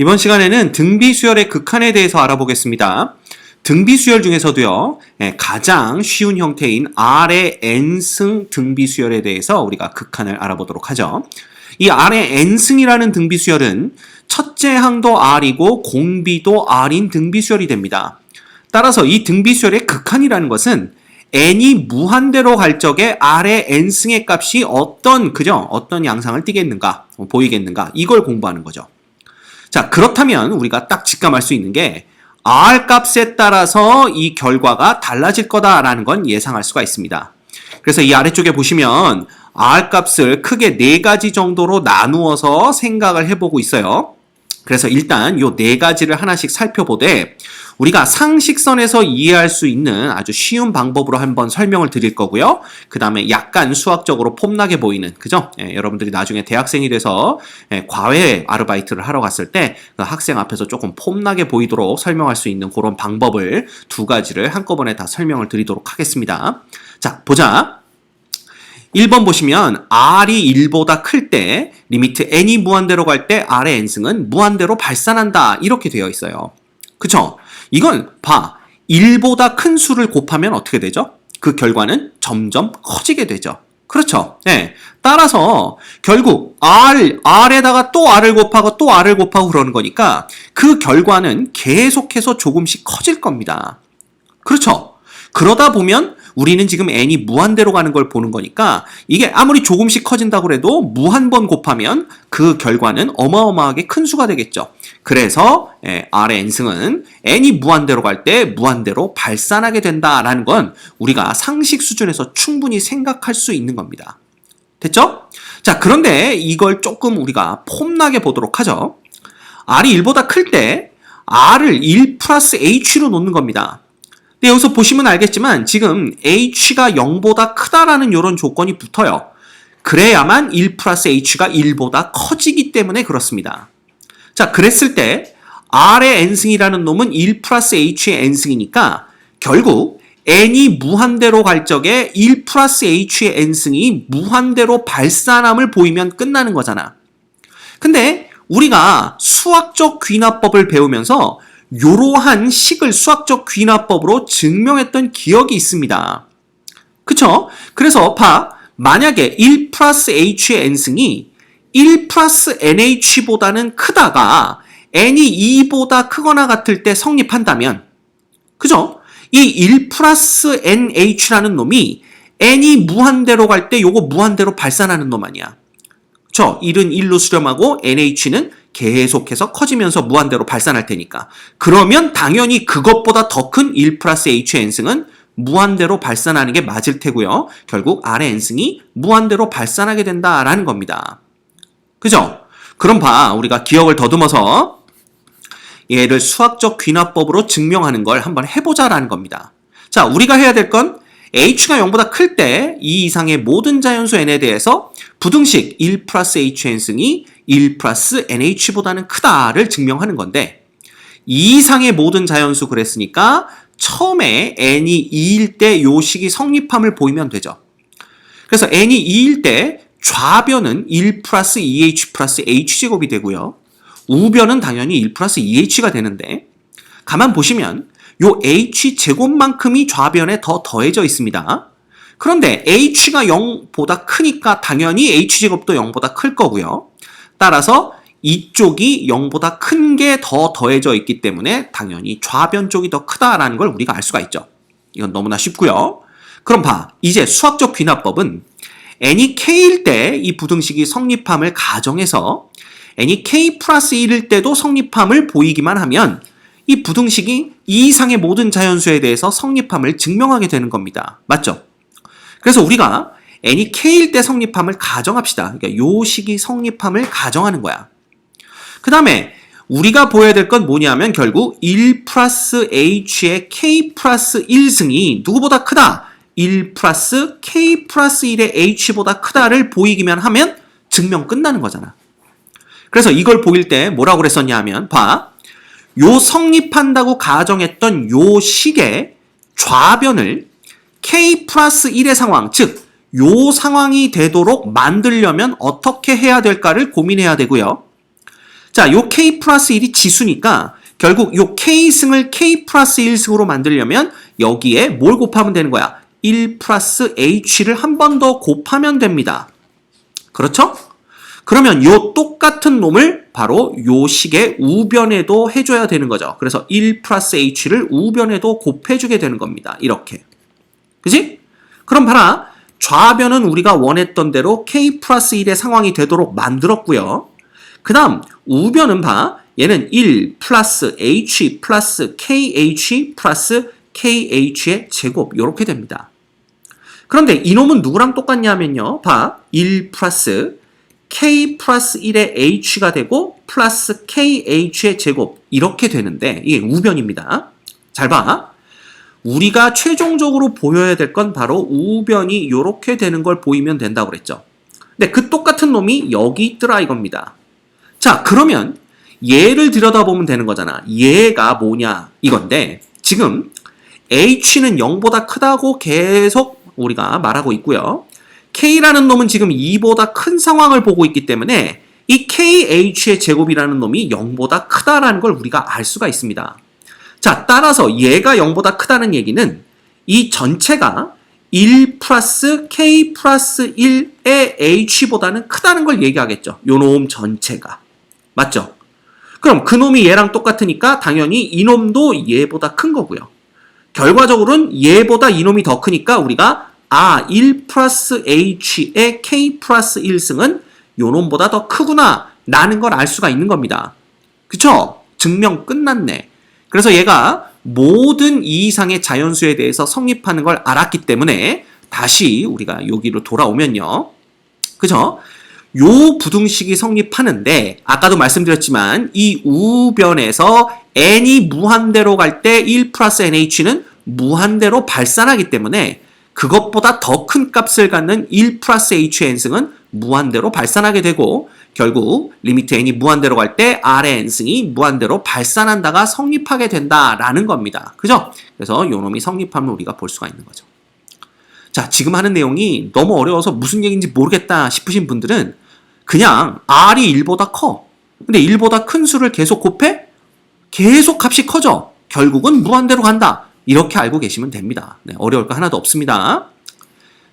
이번 시간에는 등비수열의 극한에 대해서 알아보겠습니다. 등비수열 중에서도요, 예, 가장 쉬운 형태인 R의 n승 등비수열에 대해서 우리가 극한을 알아보도록 하죠. 이 R의 n승이라는 등비수열은 첫째 항도 R이고 공비도 R인 등비수열이 됩니다. 따라서 이 등비수열의 극한이라는 것은 n이 무한대로 갈 적에 R의 n승의 값이 어떤, 그죠? 어떤 양상을 띠겠는가, 어, 보이겠는가, 이걸 공부하는 거죠. 자, 그렇다면 우리가 딱 직감할 수 있는 게 R 값에 따라서 이 결과가 달라질 거다라는 건 예상할 수가 있습니다. 그래서 이 아래쪽에 보시면 R 값을 크게 네 가지 정도로 나누어서 생각을 해보고 있어요. 그래서 일단 요 네 가지를 하나씩 살펴보되 우리가 상식선에서 이해할 수 있는 아주 쉬운 방법으로 한번 설명을 드릴 거고요. 그 다음에 약간 수학적으로 폼나게 보이는, 그죠? 예, 여러분들이 나중에 대학생이 돼서 예, 과외 아르바이트를 하러 갔을 때 그 학생 앞에서 조금 폼나게 보이도록 설명할 수 있는 그런 방법을 두 가지를 한꺼번에 다 설명을 드리도록 하겠습니다. 자, 보자. 1번 보시면 r이 1보다 클 때 리미트 n이 무한대로 갈 때 r의 n승은 무한대로 발산한다 이렇게 되어 있어요. 그쵸? 이건 봐. 1보다 큰 수를 곱하면 어떻게 되죠? 그 결과는 점점 커지게 되죠. 그렇죠. 네. 따라서 결국 r r에다가 또 r을 곱하고 또 r을 곱하고 그러는 거니까 그 결과는 계속해서 조금씩 커질 겁니다. 그렇죠. 그러다 보면 우리는 지금 n이 무한대로 가는 걸 보는 거니까 이게 아무리 조금씩 커진다고 해도 무한 번 곱하면 그 결과는 어마어마하게 큰 수가 되겠죠. 그래서 예, R의 n승은 n이 무한대로 갈 때 무한대로 발산하게 된다라는 건 우리가 상식 수준에서 충분히 생각할 수 있는 겁니다. 됐죠? 자, 그런데 이걸 조금 우리가 폼나게 보도록 하죠. R이 1보다 클 때 R을 1 플러스 H로 놓는 겁니다. 근데 여기서 보시면 알겠지만 지금 h가 0보다 크다라는 이런 조건이 붙어요. 그래야만 1 플러스 h가 1보다 커지기 때문에 그렇습니다. 자, 그랬을 때 r의 n승이라는 놈은 1 플러스 h의 n승이니까 결국 n이 무한대로 갈 적에 1 플러스 h의 n승이 무한대로 발산함을 보이면 끝나는 거잖아. 근데 우리가 수학적 귀납법을 배우면서 요러한 식을 수학적 귀납법으로 증명했던 기억이 있습니다. 그쵸? 그래서 봐. 만약에 1 플러스 h의 n승이 1 플러스 nh보다는 크다가 n이 2보다 크거나 같을 때 성립한다면 그죠? 이1 플러스 nh라는 놈이 n이 무한대로 갈 때 요거 무한대로 발산하는 놈 아니야. 그쵸? 1은 1로 수렴하고 nh는 계속해서 커지면서 무한대로 발산할 테니까. 그러면 당연히 그것보다 더 큰 1 플러스 h의 n승은 무한대로 발산하는 게 맞을 테고요. 결국 r의 n승이 무한대로 발산하게 된다라는 겁니다. 그죠? 그럼 봐. 우리가 기억을 더듬어서 얘를 수학적 귀납법으로 증명하는 걸 한번 해보자라는 겁니다. 자, 우리가 해야 될 건 h가 0보다 클때이 이상의 모든 자연수 n에 대해서 부등식 1 플러스 h의 n승이 1 플러스 nh보다는 크다를 증명하는 건데 이 이상의 모든 자연수 그랬으니까 처음에 n이 2일 때 요 식이 성립함을 보이면 되죠. 그래서 n이 2일 때 좌변은 1 플러스 2h 플러스 h제곱이 되고요. 우변은 당연히 1 플러스 2h가 되는데 가만 보시면 요 h제곱만큼이 좌변에 더 더해져 있습니다. 그런데 h가 0보다 크니까 당연히 h제곱도 0보다 클 거고요. 따라서 이쪽이 0보다 큰 게 더 더해져 있기 때문에 당연히 좌변 쪽이 더 크다라는 걸 우리가 알 수가 있죠. 이건 너무나 쉽고요. 그럼 봐. 이제 수학적 귀납법은 n이 k일 때 이 부등식이 성립함을 가정해서 n이 k 플러스 1일 때도 성립함을 보이기만 하면 이 부등식이 이 이상의 모든 자연수에 대해서 성립함을 증명하게 되는 겁니다. 맞죠? 그래서 우리가 n이 k일 때 성립함을 가정합시다. 그러니까 요 식이 성립함을 가정하는 거야. 그 다음에 우리가 보여야 될 건 뭐냐면 결국 1 플러스 h의 k 플러스 1승이 누구보다 크다. 1 플러스 k 플러스 1의 h보다 크다를 보이기만 하면 증명 끝나는 거잖아. 그래서 이걸 보일 때 뭐라고 그랬었냐 하면 봐. 요 성립한다고 가정했던 요 식의 좌변을 k 플러스 1의 상황, 즉, 요 상황이 되도록 만들려면 어떻게 해야 될까를 고민해야 되고요. 자, 요 k 플러스 1이 지수니까 결국 요 k승을 k 플러스 1승으로 만들려면 여기에 뭘 곱하면 되는 거야? 1 플러스 h를 한 번 더 곱하면 됩니다. 그렇죠? 그러면 요 똑같은 놈을 바로 요 식의 우변에도 해줘야 되는 거죠. 그래서 1 플러스 h를 우변에도 곱해주게 되는 겁니다. 이렇게. 그지? 그럼 봐라. 좌변은 우리가 원했던 대로 k 플러스 1의 상황이 되도록 만들었고요. 그 다음 우변은 봐. 얘는 1 플러스 h 플러스 kh 플러스 kh의 제곱 이렇게 됩니다. 그런데 이놈은 누구랑 똑같냐면요. 봐. 1 플러스 k 플러스 1의 h가 되고 플러스 kh의 제곱 이렇게 되는데 이게 우변입니다. 잘 봐. 우리가 최종적으로 보여야 될 건 바로 우변이 이렇게 되는 걸 보이면 된다고 그랬죠. 근데 그 똑같은 놈이 여기 있더라 이겁니다. 자, 그러면 얘를 들여다보면 되는 거잖아. 얘가 뭐냐 이건데 지금 h는 0보다 크다고 계속 우리가 말하고 있고요. k라는 놈은 지금 2보다 큰 상황을 보고 있기 때문에 이 kh의 제곱이라는 놈이 0보다 크다라는 걸 우리가 알 수가 있습니다. 자, 따라서 얘가 0보다 크다는 얘기는 이 전체가 1 플러스 k 플러스 1의 h보다는 크다는 걸 얘기하겠죠. 요놈 전체가. 맞죠? 그럼 그 놈이 얘랑 똑같으니까 당연히 이 놈도 얘보다 큰 거고요. 결과적으로는 얘보다 이 놈이 더 크니까 우리가 아, 1 플러스 h의 k 플러스 1승은 요 놈보다 더 크구나 라는 걸 알 수가 있는 겁니다. 그쵸? 증명 끝났네. 그래서 얘가 모든 이 이상의 자연수에 대해서 성립하는 걸 알았기 때문에 다시 우리가 여기로 돌아오면요. 그죠? 요 부등식이 성립하는데 아까도 말씀드렸지만 이 우변에서 n이 무한대로 갈 때 1 플러스 nh는 무한대로 발산하기 때문에 그것보다 더 큰 값을 갖는 1 플러스 h의 n승은 무한대로 발산하게 되고 결국 리미트 n이 무한대로 갈 때 r의 n승이 무한대로 발산한다가 성립하게 된다라는 겁니다. 그죠? 그래서 요 놈이 성립하면 우리가 볼 수가 있는 거죠. 자, 지금 하는 내용이 너무 어려워서 무슨 얘기인지 모르겠다 싶으신 분들은 그냥 r이 1보다 커. 근데 1보다 큰 수를 계속 곱해? 계속 값이 커져. 결국은 무한대로 간다. 이렇게 알고 계시면 됩니다. 네, 어려울 거 하나도 없습니다.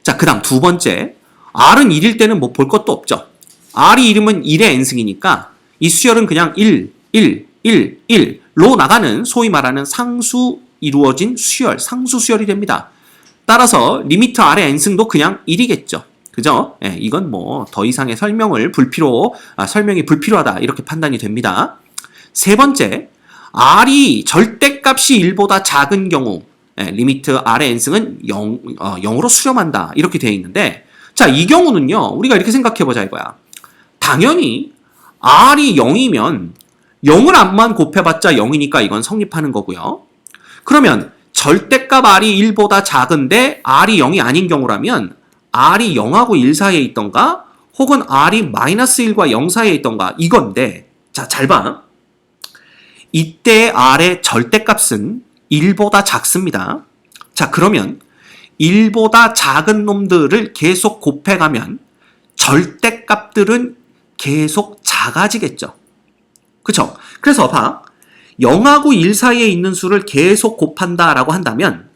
자, 그 다음 두 번째. r은 1일 때는 뭐 볼 것도 없죠. r이 1이면 1의 n승이니까 이 수열은 그냥 1, 1, 1, 1로 나가는 소위 말하는 상수 이루어진 수열, 상수 수열이 됩니다. 따라서 리미트 r의 n승도 그냥 1이겠죠. 그죠? 예, 이건 뭐 더 이상의 설명을 불필요, 아, 설명이 불필요하다 이렇게 판단이 됩니다. 세 번째, r이 절대값이 1보다 작은 경우 예, 리미트 r의 n승은 0, 어, 0으로 수렴한다 이렇게 되어 있는데 자, 이 경우는요. 우리가 이렇게 생각해 보자 이거야. 당연히 r이 0이면 0을 앞만 곱해봤자 0이니까 이건 성립하는 거고요. 그러면 절대값 r이 1보다 작은데 r이 0이 아닌 경우라면 r이 0하고 1 사이에 있던가 혹은 r이 마이너스 1과 0 사이에 있던가 이건데 자, 잘 봐. 이때 r의 절대값은 1보다 작습니다. 자, 그러면 1보다 작은 놈들을 계속 곱해가면 절대값들은 계속 작아지겠죠. 그쵸? 그래서 봐. 0하고 1 사이에 있는 수를 계속 곱한다라고 한다면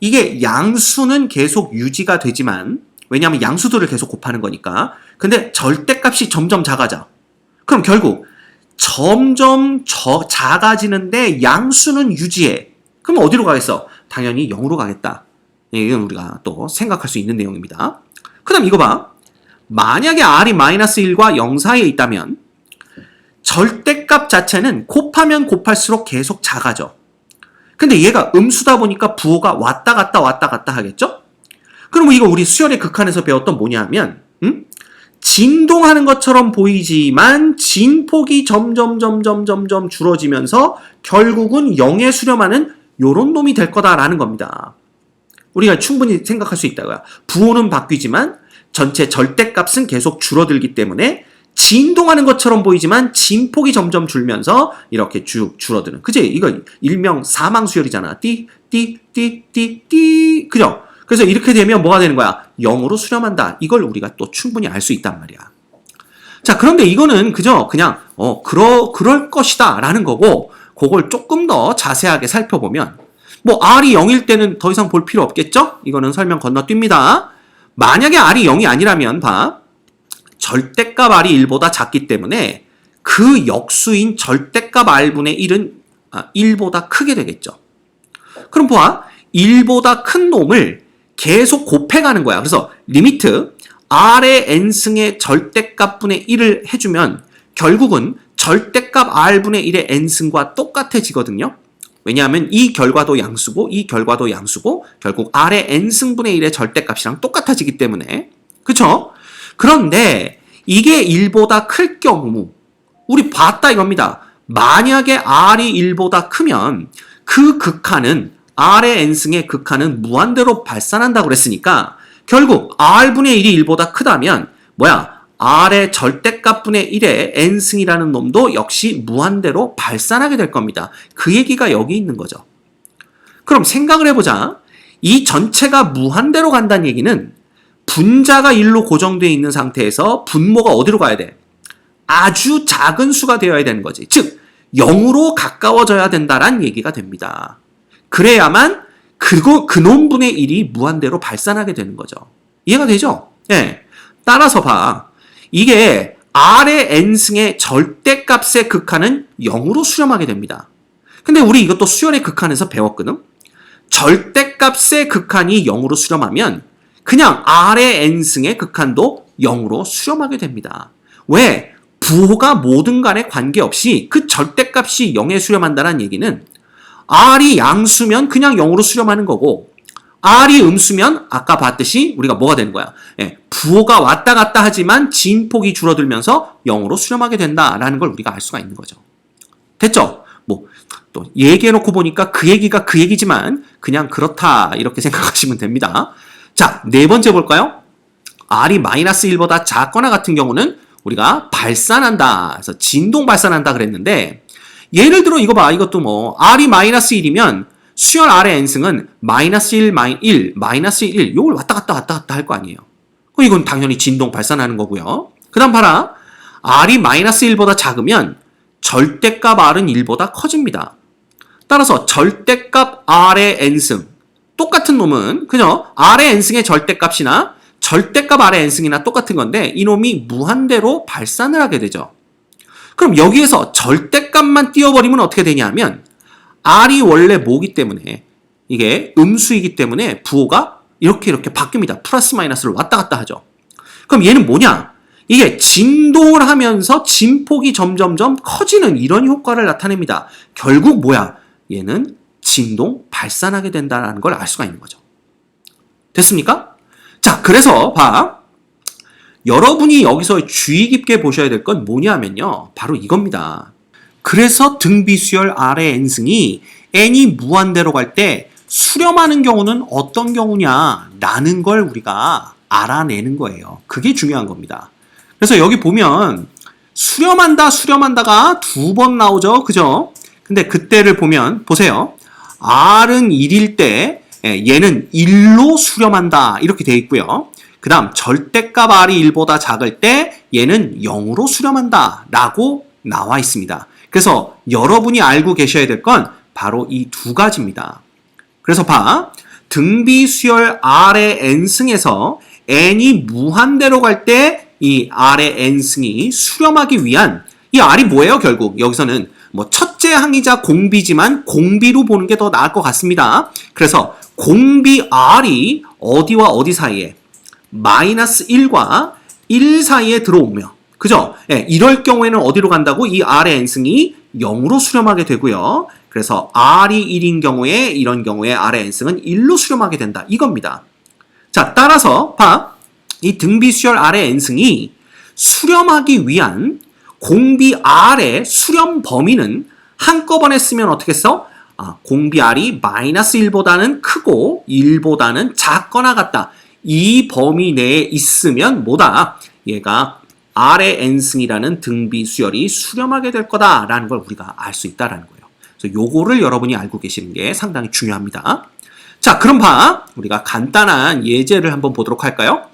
이게 양수는 계속 유지가 되지만 왜냐하면 양수들을 계속 곱하는 거니까 근데 절대값이 점점 작아져. 그럼 결국 점점 저 작아지는데 양수는 유지해. 그럼 어디로 가겠어? 당연히 0으로 가겠다. 예, 이건 우리가 또 생각할 수 있는 내용입니다. 그 다음 이거 봐. 만약에 r이 마이너스 1과 0 사이에 있다면 절대값 자체는 곱하면 곱할수록 계속 작아져. 근데 얘가 음수다 보니까 부호가 왔다 갔다 왔다 갔다 하겠죠? 그러면 이거 우리 수열의 극한에서 배웠던 뭐냐면 음? 진동하는 것처럼 보이지만 진폭이 점점 점점 점점 줄어지면서 결국은 0에 수렴하는 요런 놈이 될 거다라는 겁니다. 우리가 충분히 생각할 수 있다고요. 부호는 바뀌지만 전체 절대값은 계속 줄어들기 때문에 진동하는 것처럼 보이지만 진폭이 점점 줄면서 이렇게 쭉 줄어드는. 그지? 이거 일명 사망수열이잖아. 띠, 띠, 띠, 띠, 띠. 그죠? 그래서 이렇게 되면 뭐가 되는 거야? 0으로 수렴한다. 이걸 우리가 또 충분히 알 수 있단 말이야. 자, 그런데 이거는 그저 그냥 어, 그러 그럴 것이다라는 거고 그걸 조금 더 자세하게 살펴보면 뭐 R이 0일 때는 더 이상 볼 필요 없겠죠? 이거는 설명 건너뜁니다. 만약에 R이 0이 아니라면 봐. 절대값 R이 1보다 작기 때문에 그 역수인 절대값 R분의 1은 아, 1보다 크게 되겠죠. 그럼 봐. 1보다 큰 놈을 계속 곱해가는 거야. 그래서 리미트 R의 n승의 절대값분의 1을 해주면 결국은 절대값 R분의 1의 n승과 똑같아지거든요. 왜냐하면 이 결과도 양수고 이 결과도 양수고 결국 R의 n승분의 1의 절대값이랑 똑같아지기 때문에 그쵸? 그런데 이게 1보다 클 경우 우리 봤다 이겁니다. 만약에 R이 1보다 크면 그 극한은 R의 n승의 극한은 무한대로 발산한다고 그랬으니까 결국 R분의 1이 1보다 크다면 뭐야? R의 절대값분의 1의 n승이라는 놈도 역시 무한대로 발산하게 될 겁니다. 그 얘기가 여기 있는 거죠. 그럼 생각을 해보자. 이 전체가 무한대로 간다는 얘기는 분자가 1로 고정되어 있는 상태에서 분모가 어디로 가야 돼? 아주 작은 수가 되어야 되는 거지. 즉, 0으로 가까워져야 된다란 얘기가 됩니다. 그래야만 그거 그놈분의 1이 무한대로 발산하게 되는 거죠. 이해가 되죠? 예. 따라서 봐. 이게 R의 n승의 절대값의 극한은 0으로 수렴하게 됩니다. 근데 우리 이것도 수열의 극한에서 배웠거든? 절대값의 극한이 0으로 수렴하면 그냥 R의 n승의 극한도 0으로 수렴하게 됩니다. 왜? 부호가 뭐든 간에 관계없이 그 절대값이 0에 수렴한다는 얘기는 R이 양수면 그냥 0으로 수렴하는 거고 R이 음수면 아까 봤듯이 우리가 뭐가 되는 거야? 예, 부호가 왔다 갔다 하지만 진폭이 줄어들면서 0으로 수렴하게 된다라는 걸 우리가 알 수가 있는 거죠. 됐죠? 뭐 또 얘기해놓고 보니까 그 얘기가 그 얘기지만 그냥 그렇다 이렇게 생각하시면 됩니다. 자, 네 번째 볼까요? R이 마이너스 1보다 작거나 같은 경우는 우리가 발산한다. 그래서 진동 발산한다 그랬는데 예를 들어 이거 봐. 이것도 뭐 R이 마이너스 1이면 수열 R의 n승은 마이너스 1, 마이 1, 마이너스 1 요걸 왔다 갔다 왔다 갔다 할 거 아니에요. 그럼 이건 당연히 진동 발산하는 거고요. 그 다음 봐라. R이 마이너스 1보다 작으면 절대값 R은 1보다 커집니다. 따라서 절대값 R의 n승 똑같은 놈은 그죠? R의 n승의 절대값이나 절대값 R의 n승이나 똑같은 건데 이놈이 무한대로 발산을 하게 되죠. 그럼 여기에서 절대값만 띄워버리면 어떻게 되냐면 R이 원래 뭐기 때문에 이게 음수이기 때문에 부호가 이렇게 이렇게 바뀝니다. 플러스 마이너스를 왔다 갔다 하죠. 그럼 얘는 뭐냐? 이게 진동을 하면서 진폭이 점점점 커지는 이런 효과를 나타냅니다. 결국 뭐야? 얘는 진동 발산하게 된다는 걸 알 수가 있는 거죠. 됐습니까? 자, 그래서 봐. 여러분이 여기서 주의 깊게 보셔야 될 건 뭐냐면요. 바로 이겁니다. 그래서 등비수열 R의 n승이 n이 무한대로 갈 때 수렴하는 경우는 어떤 경우냐 라는 걸 우리가 알아내는 거예요. 그게 중요한 겁니다. 그래서 여기 보면 수렴한다 수렴한다가 두 번 나오죠. 그죠? 근데 그때를 보면 보세요. R은 1일 때 예, 얘는 1로 수렴한다 이렇게 돼 있고요. 그 다음 절대값 R이 1보다 작을 때 얘는 0으로 수렴한다 라고 나와 있습니다. 그래서 여러분이 알고 계셔야 될 건 바로 이 두 가지입니다. 그래서 봐. 등비 수열 R의 n승에서 n이 무한대로 갈 때 이 R의 n승이 수렴하기 위한 이 R이 뭐예요 결국 여기서는 뭐 첫째 항이자 공비지만 공비로 보는 게 더 나을 것 같습니다. 그래서 공비 R이 어디와 어디 사이에 마이너스 1과 1 사이에 들어오며 그죠? 예, 이럴 경우에는 어디로 간다고? 이 R의 n승이 0으로 수렴하게 되고요. 그래서 R이 1인 경우에 이런 경우에 R의 n승은 1로 수렴하게 된다. 이겁니다. 자, 따라서 봐. 이 등비수열 R의 n승이 수렴하기 위한 공비 R의 수렴 범위는 한꺼번에 쓰면 어떻게 써? 아, 공비 R이 마이너스 1보다는 크고 1보다는 작거나 같다. 이 범위 내에 있으면 뭐다? 얘가 R의 n승이라는 등비 수열이 수렴하게 될 거다라는 걸 우리가 알 수 있다라는 거예요. 그래서 요거를 여러분이 알고 계시는 게 상당히 중요합니다. 자, 그럼 봐. 우리가 간단한 예제를 한번 보도록 할까요?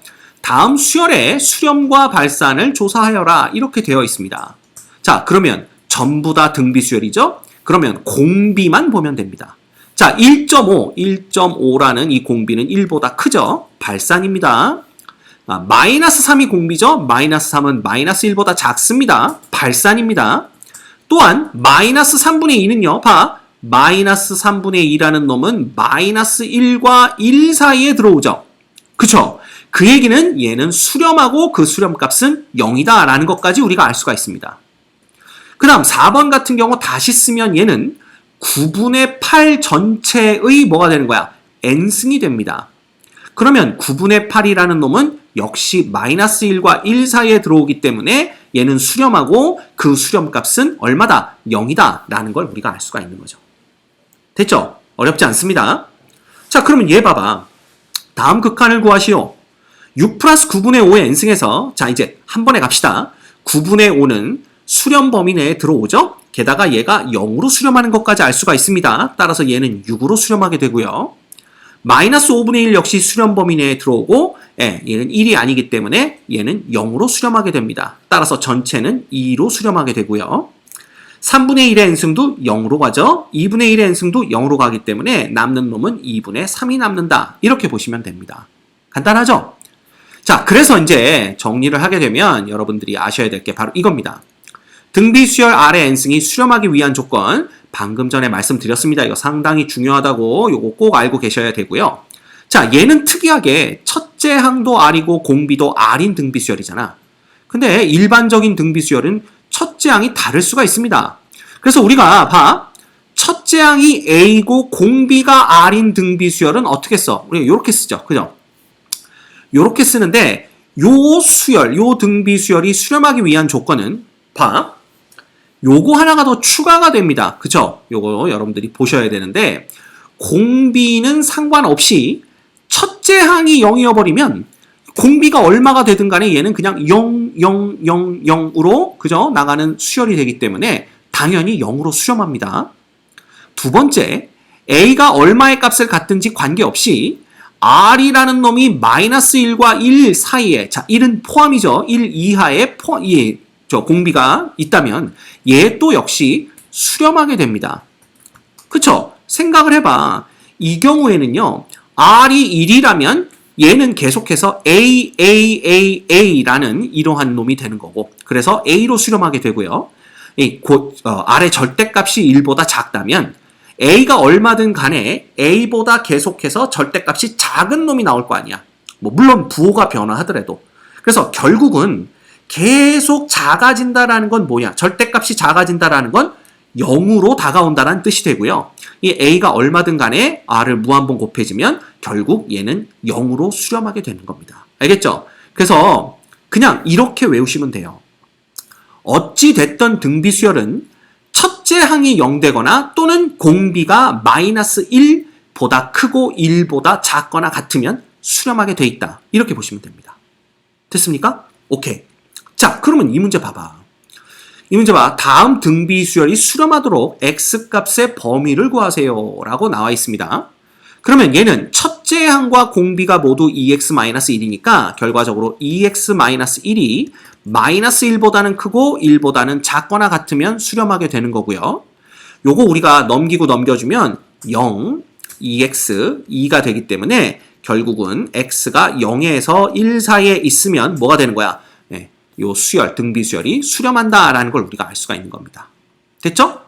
다음 수열의 수렴과 발산을 조사하여라 이렇게 되어 있습니다. 자, 그러면 전부 다 등비 수열이죠? 그러면 공비만 보면 됩니다. 자, 1.5, 1.5라는 이 공비는 1보다 크죠? 발산입니다. 아, 마이너스 3이 공비죠? 마이너스 3은 마이너스 1보다 작습니다. 발산입니다. 또한 마이너스 3분의 2는요. 봐. 마이너스 3분의 2라는 놈은 마이너스 1과 1 사이에 들어오죠. 그쵸? 그 얘기는 얘는 수렴하고 그 수렴값은 0이다 라는 것까지 우리가 알 수가 있습니다. 그 다음 4번 같은 경우 다시 쓰면 얘는 9분의 8 전체의 뭐가 되는 거야? n승이 됩니다. 그러면 9분의 8이라는 놈은 역시 마이너스 1과 1 사이에 들어오기 때문에 얘는 수렴하고 그 수렴값은 얼마다? 0이다 라는 걸 우리가 알 수가 있는 거죠. 됐죠? 어렵지 않습니다. 자 그러면 얘 봐봐. 다음 극한을 구하시오. 6 플러스 9분의 5의 n승에서 자 이제 한 번에 갑시다. 9분의 5는 수렴 범위 내에 들어오죠? 게다가 얘가 0으로 수렴하는 것까지 알 수가 있습니다. 따라서 얘는 6으로 수렴하게 되고요. 마이너스 5분의 1 역시 수렴 범위 내에 들어오고 예, 얘는 1이 아니기 때문에 얘는 0으로 수렴하게 됩니다. 따라서 전체는 2로 수렴하게 되고요. 3분의 1의 n승도 0으로 가죠. 2분의 1의 n승도 0으로 가기 때문에 남는 놈은 2분의 3이 남는다. 이렇게 보시면 됩니다. 간단하죠? 자, 그래서 이제 정리를 하게 되면 여러분들이 아셔야 될 게 바로 이겁니다. 등비 수열 아래 n승이 수렴하기 위한 조건 방금 전에 말씀드렸습니다. 이거 상당히 중요하다고 요거 꼭 알고 계셔야 되고요. 자, 얘는 특이하게 첫째 항도 R이고 공비도 R인 등비 수열이잖아. 근데 일반적인 등비 수열은 첫째 항이 다를 수가 있습니다. 그래서 우리가 봐. 첫째 항이 A고 공비가 R인 등비 수열은 어떻게 써? 우리가 이렇게 쓰죠. 그죠? 이렇게 쓰는데 요 수열, 요 등비 수열이 수렴하기 위한 조건은 봐. 요거 하나가 더 추가가 됩니다. 그쵸? 요거 여러분들이 보셔야 되는데 공비는 상관없이 첫째 항이 0이어버리면 공비가 얼마가 되든 간에 얘는 그냥 0, 0, 0, 0으로 그죠? 나가는 수열이 되기 때문에 당연히 0으로 수렴합니다. 두 번째, A가 얼마의 값을 갖든지 관계없이 R이라는 놈이 마이너스 1과 1 사이에 자 1은 포함이죠. 1 이하에 포, 예, 저 공비가 있다면 얘 또 역시 수렴하게 됩니다. 그쵸? 생각을 해봐. 이 경우에는요. R이 1이라면 얘는 계속해서 A, A, A, A라는 이러한 놈이 되는 거고 그래서 A로 수렴하게 되고요. 이 곧, 어, R의 절대값이 1보다 작다면 A가 얼마든 간에 A보다 계속해서 절대값이 작은 놈이 나올 거 아니야. 뭐 물론 부호가 변화하더라도. 그래서 결국은 계속 작아진다라는 건 뭐냐? 절대값이 작아진다라는 건 0으로 다가온다라는 뜻이 되고요. 이 a가 얼마든 간에 r을 무한번 곱해지면 결국 얘는 0으로 수렴하게 되는 겁니다. 알겠죠? 그래서 그냥 이렇게 외우시면 돼요. 어찌 됐던 등비 수열은 첫째 항이 0되거나 또는 공비가 마이너스 1보다 크고 1보다 작거나 같으면 수렴하게 돼 있다. 이렇게 보시면 됩니다. 됐습니까? 오케이. 자, 그러면 이 문제 봐봐. 이 문제 봐. 다음 등비 수열이 수렴하도록 x값의 범위를 구하세요. 라고 나와 있습니다. 그러면 얘는 첫째 항과 공비가 모두 2x-1이니까 결과적으로 2x-1이 마이너스 1보다는 크고 1보다는 작거나 같으면 수렴하게 되는 거고요. 요거 우리가 넘기고 넘겨주면 0, 2x, 2가 되기 때문에 결국은 x가 0에서 1 사이에 있으면 뭐가 되는 거야? 요 수열, 등비 수열이 수렴한다라는 걸 우리가 알 수가 있는 겁니다. 됐죠?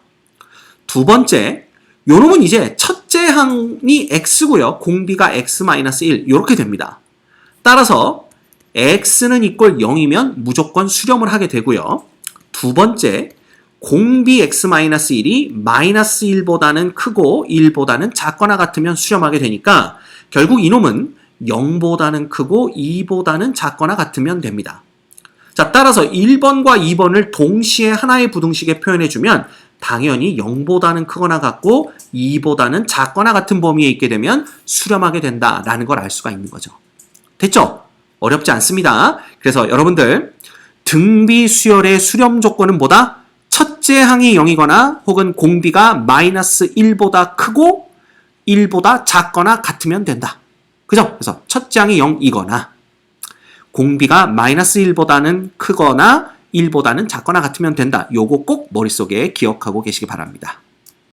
두 번째, 요놈은 이제 첫째 항이 x고요. 공비가 x-1 이렇게 됩니다. 따라서 x는 이꼴 0이면 무조건 수렴을 하게 되고요. 두 번째, 공비 x-1이 마이너스 1보다는 크고 1보다는 작거나 같으면 수렴하게 되니까 결국 이놈은 0보다는 크고 2보다는 작거나 같으면 됩니다. 자, 따라서 1번과 2번을 동시에 하나의 부등식에 표현해주면 당연히 0보다는 크거나 같고 2보다는 작거나 같은 범위에 있게 되면 수렴하게 된다라는 걸 알 수가 있는 거죠. 됐죠? 어렵지 않습니다. 그래서 여러분들 등비 수열의 수렴 조건은 뭐다? 첫째 항이 0이거나 혹은 공비가 마이너스 1보다 크고 1보다 작거나 같으면 된다. 그죠? 그래서 첫째 항이 0이거나 공비가 마이너스 1보다는 크거나 1보다는 작거나 같으면 된다. 요거 꼭 머릿속에 기억하고 계시기 바랍니다.